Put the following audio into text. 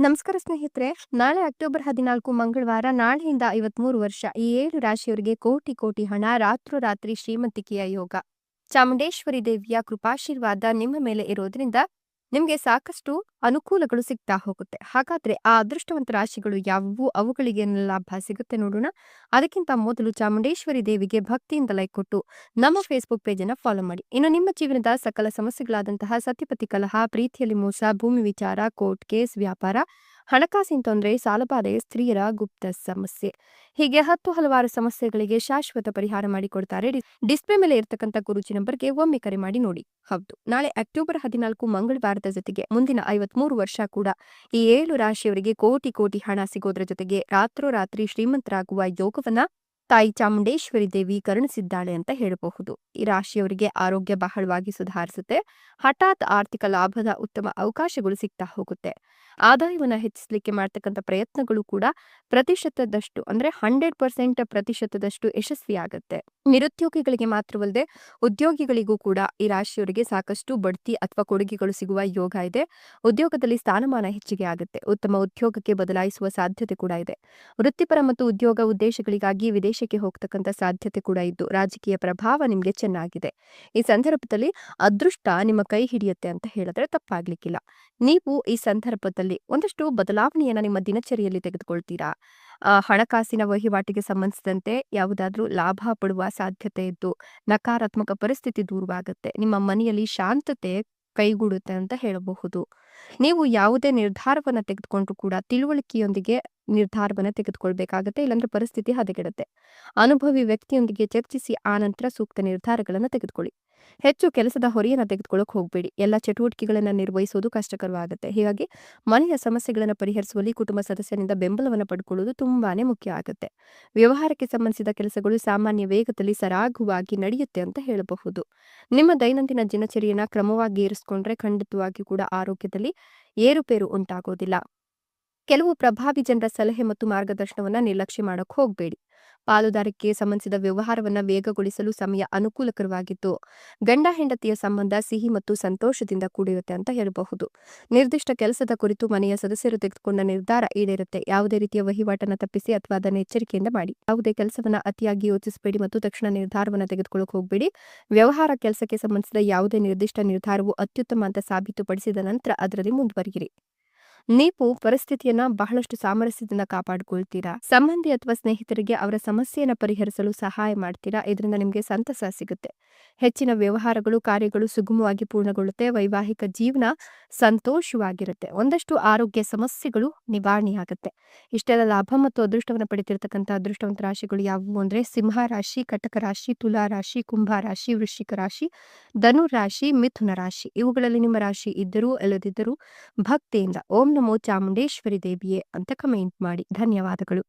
ನಮಸ್ಕಾರ ಸ್ನೇಹಿತರೆ. ನಾಳೆ ಅಕ್ಟೋಬರ್ ಹದಿನಾಲ್ಕು ಮಂಗಳವಾರ, ನಾಳೆಯಿಂದ ಐವತ್ಮೂರು ವರ್ಷ, ಈ ಏಳು ರಾಶಿಯವರಿಗೆ ಕೋಟಿ ಕೋಟಿ ಹಣ, ರಾತ್ರೋರಾತ್ರಿ ಶ್ರೀಮಂತಿಕೆಯ ಯೋಗ. ಚಾಮುಂಡೇಶ್ವರಿ ದೇವಿಯ ಕೃಪಾಶೀರ್ವಾದ ನಿಮ್ಮ ಮೇಲೆ ಇರೋದ್ರಿಂದ ನಿಮಗೆ ಸಾಕಷ್ಟು ಅನುಕೂಲಗಳು ಸಿಗ್ತಾ ಹೋಗುತ್ತೆ. ಹಾಗಾದ್ರೆ ಆ ಅದೃಷ್ಟವಂತ ರಾಶಿಗಳು ಯಾವುವು? ಅವುಗಳಿಗೆ ಲಾಭ ಸಿಗುತ್ತೆ ನೋಡೋಣ. ಅದಕ್ಕಿಂತ ಮೊದಲು ಚಾಮುಂಡೇಶ್ವರಿ ದೇವಿಗೆ ಭಕ್ತಿಯಿಂದ ಲೈಕ್ ಕೊಟ್ಟು ನಮ್ಮ ಫೇಸ್ಬುಕ್ ಪೇಜನ್ನು ಫಾಲೋ ಮಾಡಿ. ಇನ್ನು ನಿಮ್ಮ ಜೀವನದ ಸಕಲ ಸಮಸ್ಯೆಗಳಾದಂತಹ ಸತ್ಯಪತಿ ಕಲಹ, ಪ್ರೀತಿಯಲ್ಲಿ ಮೋಸ, ಭೂಮಿ ವಿಚಾರ ಕೋರ್ಟ್ ಕೇಸ್ ವ್ಯಾಪಾರ ಹಣಕಾಸಿನ ತೊಂದರೆ ಸಾಲಬಾಧೆ ಸ್ತ್ರೀಯರ ಗುಪ್ತ ಸಮಸ್ಯೆ. ಹೀಗೆ ಹತ್ತು ಹಲವಾರು ಸಮಸ್ಯೆಗಳಿಗೆ ಶಾಶ್ವತ ಪರಿಹಾರ ಮಾಡಿಕೊಡ್ತಾರೆ. ಡಿಸ್ಪ್ಲೇ ಮೇಲೆ ಇರತಕ್ಕಂಥ ಗುರುಜಿ ನಂಬರ್ಗೆ ಒಮ್ಮೆ ಕರೆ ಮಾಡಿ ನೋಡಿ. ಹೌದು. ನಾಳೆ ಅಕ್ಟೋಬರ್ ಹದಿನಾಲ್ಕು ಮಂಗಳವಾರದ ಜೊತೆಗೆ, ಮುಂದಿನ ಐವತ್ಮೂರು ವರ್ಷ ಕೂಡ ಈ ಏಳು ರಾಶಿಯವರಿಗೆ ಕೋಟಿ ಕೋಟಿ ಹಣ ಸಿಗೋದ್ರ ಜೊತೆಗೆ ರಾತ್ರೋರಾತ್ರಿ ಶ್ರೀಮಂತರಾಗುವ ಯೋಗವನ್ನ ತಾಯಿ ಚಾಮುಂಡೇಶ್ವರಿ ದೇವಿ ಕರುಣಿಸಿದ್ದಾಳೆ ಅಂತ ಹೇಳಬಹುದು. ಈ ರಾಶಿಯವರಿಗೆ ಆರೋಗ್ಯ ಬಹಳವಾಗಿ ಸುಧಾರಿಸುತ್ತೆ. ಹಠಾತ್ ಆರ್ಥಿಕ ಲಾಭದ ಉತ್ತಮ ಅವಕಾಶಗಳು ಸಿಗ್ತಾ ಹೋಗುತ್ತೆ. ಆದಾಯವನ್ನು ಹೆಚ್ಚಿಸಲಿಕ್ಕೆ ಮಾಡ್ತಕ್ಕಂಥ ಪ್ರಯತ್ನಗಳು ಕೂಡ ಪ್ರತಿಶತದಷ್ಟು ಅಂದ್ರೆ ಹಂಡ್ರೆಡ್ ಪರ್ಸೆಂಟ್ ಪ್ರತಿಶತದಷ್ಟು ಯಶಸ್ವಿಯಾಗುತ್ತೆ ನಿರುದ್ಯೋಗಿಗಳಿಗೆ ಮಾತ್ರವಲ್ಲದೆ ಉದ್ಯೋಗಿಗಳಿಗೂ ಕೂಡ ಈ ರಾಶಿಯವರಿಗೆ ಸಾಕಷ್ಟು ಬಡ್ತಿ ಅಥವಾ ಕೊಡುಗೆಗಳು ಸಿಗುವ ಯೋಗ ಇದೆ. ಉದ್ಯೋಗದಲ್ಲಿ ಸ್ಥಾನಮಾನ ಹೆಚ್ಚಿಗೆ ಆಗುತ್ತೆ. ಉತ್ತಮ ಉದ್ಯೋಗಕ್ಕೆ ಬದಲಾಯಿಸುವ ಸಾಧ್ಯತೆ ಕೂಡ ಇದೆ. ವೃತ್ತಿಪರ ಮತ್ತು ಉದ್ಯೋಗ ಉದ್ದೇಶಗಳಿಗಾಗಿ ವಿದೇಶಕ್ಕೆ ಹೋಗ್ತಕ್ಕಂಥ ಸಾಧ್ಯತೆ ಕೂಡ ಇದ್ದು ರಾಜಕೀಯ ಪ್ರಭಾವ ನಿಮಗೆ ಚೆನ್ನಾಗಿದೆ. ಈ ಸಂದರ್ಭದಲ್ಲಿ ಅದೃಷ್ಟ ನಿಮ್ಮ ಕೈ ಹಿಡಿಯುತ್ತೆ ಅಂತ ಹೇಳಿದ್ರೆ ತಪ್ಪಾಗ್ಲಿಕ್ಕಿಲ್ಲ. ನೀವು ಈ ಸಂದರ್ಭದಲ್ಲಿ ಒಂದಷ್ಟು ಬದಲಾವಣೆಯನ್ನ ನಿಮ್ಮ ದಿನಚರಿಯಲ್ಲಿ ತೆಗೆದುಕೊಳ್ತೀರಾ? ಹಣಕಾಸಿನ ವಹಿವಾಟಿಗೆ ಸಂಬಂಧಿಸಿದಂತೆ ಯಾವುದಾದ್ರೂ ಲಾಭ ಪಡುವ ಸಾಧ್ಯತೆ ಇದ್ದು ನಕಾರಾತ್ಮಕ ಪರಿಸ್ಥಿತಿ ದೂರವಾಗುತ್ತೆ. ನಿಮ್ಮ ಮನೆಯಲ್ಲಿ ಶಾಂತತೆ ಕೈಗೂಡುತ್ತೆ ಅಂತ ಹೇಳಬಹುದು. ನೀವು ಯಾವುದೇ ನಿರ್ಧಾರವನ್ನ ತೆಗೆದುಕೊಂಡ್ರು ಕೂಡ ತಿಳುವಳಿಕೆಯೊಂದಿಗೆ ನಿರ್ಧಾರವನ್ನ ತೆಗೆದುಕೊಳ್ಬೇಕಾಗತ್ತೆ, ಇಲ್ಲಾಂದ್ರೆ ಪರಿಸ್ಥಿತಿ ಹದಗೆಡುತ್ತೆ. ಅನುಭವಿ ವ್ಯಕ್ತಿಯೊಂದಿಗೆ ಚರ್ಚಿಸಿ ಆ ನಂತರ ಸೂಕ್ತ ನಿರ್ಧಾರಗಳನ್ನ ತೆಗೆದುಕೊಳ್ಳಿ. ಹೆಚ್ಚು ಕೆಲಸದ ಹೊರೆಯನ್ನ ತೆಗೆದುಕೊಳ್ಳೋಕೆ ಹೋಗಬೇಡಿ. ಎಲ್ಲ ಚಟುವಟಿಕೆಗಳನ್ನು ನಿರ್ವಹಿಸೋದು ಕಷ್ಟಕರವಾಗುತ್ತೆ. ಹೀಗಾಗಿ ಮನೆಯ ಸಮಸ್ಯೆಗಳನ್ನು ಪರಿಹರಿಸುವಲ್ಲಿ ಕುಟುಂಬ ಸದಸ್ಯರಿಂದ ಬೆಂಬಲವನ್ನು ಪಡ್ಕೊಳ್ಳೋದು ತುಂಬಾನೇ ಮುಖ್ಯ ಆಗುತ್ತೆ. ವ್ಯವಹಾರಕ್ಕೆ ಸಂಬಂಧಿಸಿದ ಕೆಲಸಗಳು ಸಾಮಾನ್ಯ ವೇಗದಲ್ಲಿ ಸರಾಗವಾಗಿ ನಡೆಯುತ್ತೆ ಅಂತ ಹೇಳಬಹುದು. ನಿಮ್ಮ ದೈನಂದಿನ ದಿನಚರಿಯನ್ನ ಕ್ರಮವಾಗಿ ಏರಿಸಿಕೊಂಡ್ರೆ ಖಂಡಿತವಾಗಿ ಕೂಡ ಆರೋಗ್ಯದಲ್ಲಿ ಏರುಪೇರು ಉಂಟಾಗೋದಿಲ್ಲ. ಕೆಲವು ಪ್ರಭಾವಿ ಜನರ ಸಲಹೆ ಮತ್ತು ಮಾರ್ಗದರ್ಶನವನ್ನ ನಿರ್ಲಕ್ಷ್ಯ ಮಾಡೋಕೆ ಹೋಗಬೇಡಿ. ಪಾಲುದಾರಿಕೆ ಸಂಬಂಧಿಸಿದ ವ್ಯವಹಾರವನ್ನು ವೇಗಗೊಳಿಸಲು ಸಮಯ ಅನುಕೂಲಕರವಾಗಿತ್ತು. ಗಂಡ ಹೆಂಡತಿಯ ಸಂಬಂಧ ಸಿಹಿ ಮತ್ತು ಸಂತೋಷದಿಂದ ಕೂಡಿರುತ್ತೆ ಅಂತ ಹೇಳಬಹುದು. ನಿರ್ದಿಷ್ಟ ಕೆಲಸದ ಕುರಿತು ಮನೆಯ ಸದಸ್ಯರು ತೆಗೆದುಕೊಂಡ ನಿರ್ಧಾರ ಈಡೇರುತ್ತೆ. ಯಾವುದೇ ರೀತಿಯ ವಹಿವಾಟನ್ನು ತಪ್ಪಿಸಿ ಅಥವಾ ಅದನ್ನು ಎಚ್ಚರಿಕೆಯಿಂದ ಮಾಡಿ. ಯಾವುದೇ ಕೆಲಸವನ್ನು ಅತಿಯಾಗಿ ಯೋಚಿಸಬೇಡಿ ಮತ್ತು ತಕ್ಷಣ ನಿರ್ಧಾರವನ್ನು ತೆಗೆದುಕೊಳ್ಳಕ್ಕೆ ಹೋಗಬೇಡಿ. ವ್ಯವಹಾರ ಕೆಲಸಕ್ಕೆ ಸಂಬಂಧಿಸಿದ ಯಾವುದೇ ನಿರ್ದಿಷ್ಟ ನಿರ್ಧಾರವು ಅತ್ಯುತ್ತಮ ಅಂತ ಸಾಬೀತುಪಡಿಸಿದ ನಂತರ ಅದರಲ್ಲಿ ಮುಂದುವರಿಯಿರಿ. ನೀವು ಪರಿಸ್ಥಿತಿಯನ್ನ ಬಹಳಷ್ಟು ಸಾಮರಸ್ಯದಿಂದ ಕಾಪಾಡಿಕೊಳ್ತೀರಾ? ಸಂಬಂಧಿ ಅಥವಾ ಸ್ನೇಹಿತರಿಗೆ ಅವರ ಸಮಸ್ಯೆಯನ್ನು ಪರಿಹರಿಸಲು ಸಹಾಯ ಮಾಡ್ತೀರಾ? ಇದರಿಂದ ನಿಮಗೆ ಸಂತಸ ಸಿಗುತ್ತೆ. ಹೆಚ್ಚಿನ ವ್ಯವಹಾರಗಳು, ಕಾರ್ಯಗಳು ಸುಗಮವಾಗಿ ಪೂರ್ಣಗೊಳ್ಳುತ್ತೆ, ವೈವಾಹಿಕ ಜೀವನ ಸಂತೋಷವಾಗಿರುತ್ತೆ. ಒಂದಷ್ಟು ಆರೋಗ್ಯ ಸಮಸ್ಯೆಗಳು ನಿವಾರಣೆಯಾಗುತ್ತೆ. ಇಷ್ಟೆಲ್ಲ ಲಾಭ ಮತ್ತು ಅದೃಷ್ಟವನ್ನು ಪಡೆದಿರತಕ್ಕಂಥ ಅದೃಷ್ಟವಂತ ರಾಶಿಗಳು ಯಾವುವು ಅಂದ್ರೆ, ಸಿಂಹ ರಾಶಿ, ಕಟಕ ರಾಶಿ, ತುಲಾ ರಾಶಿ, ಕುಂಭ ರಾಶಿ, ವೃಶ್ಚಿಕ ರಾಶಿ, ಧನು ರಾಶಿ, ಮಿಥುನ ರಾಶಿ. ಇವುಗಳಲ್ಲಿ ನಿಮ್ಮ ರಾಶಿ ಇದ್ದರೂ, ಇಲ್ಲದಿದ್ದರೂ ಭಕ್ತಿಯಿಂದ ಓಂ ನಮೋ ಚಾಮುಂಡೇಶ್ವರಿ ದೇವಿಯೇ ಅಂತ ಕಮೆಂಟ್ ಮಾಡಿ. ಧನ್ಯವಾದಗಳು.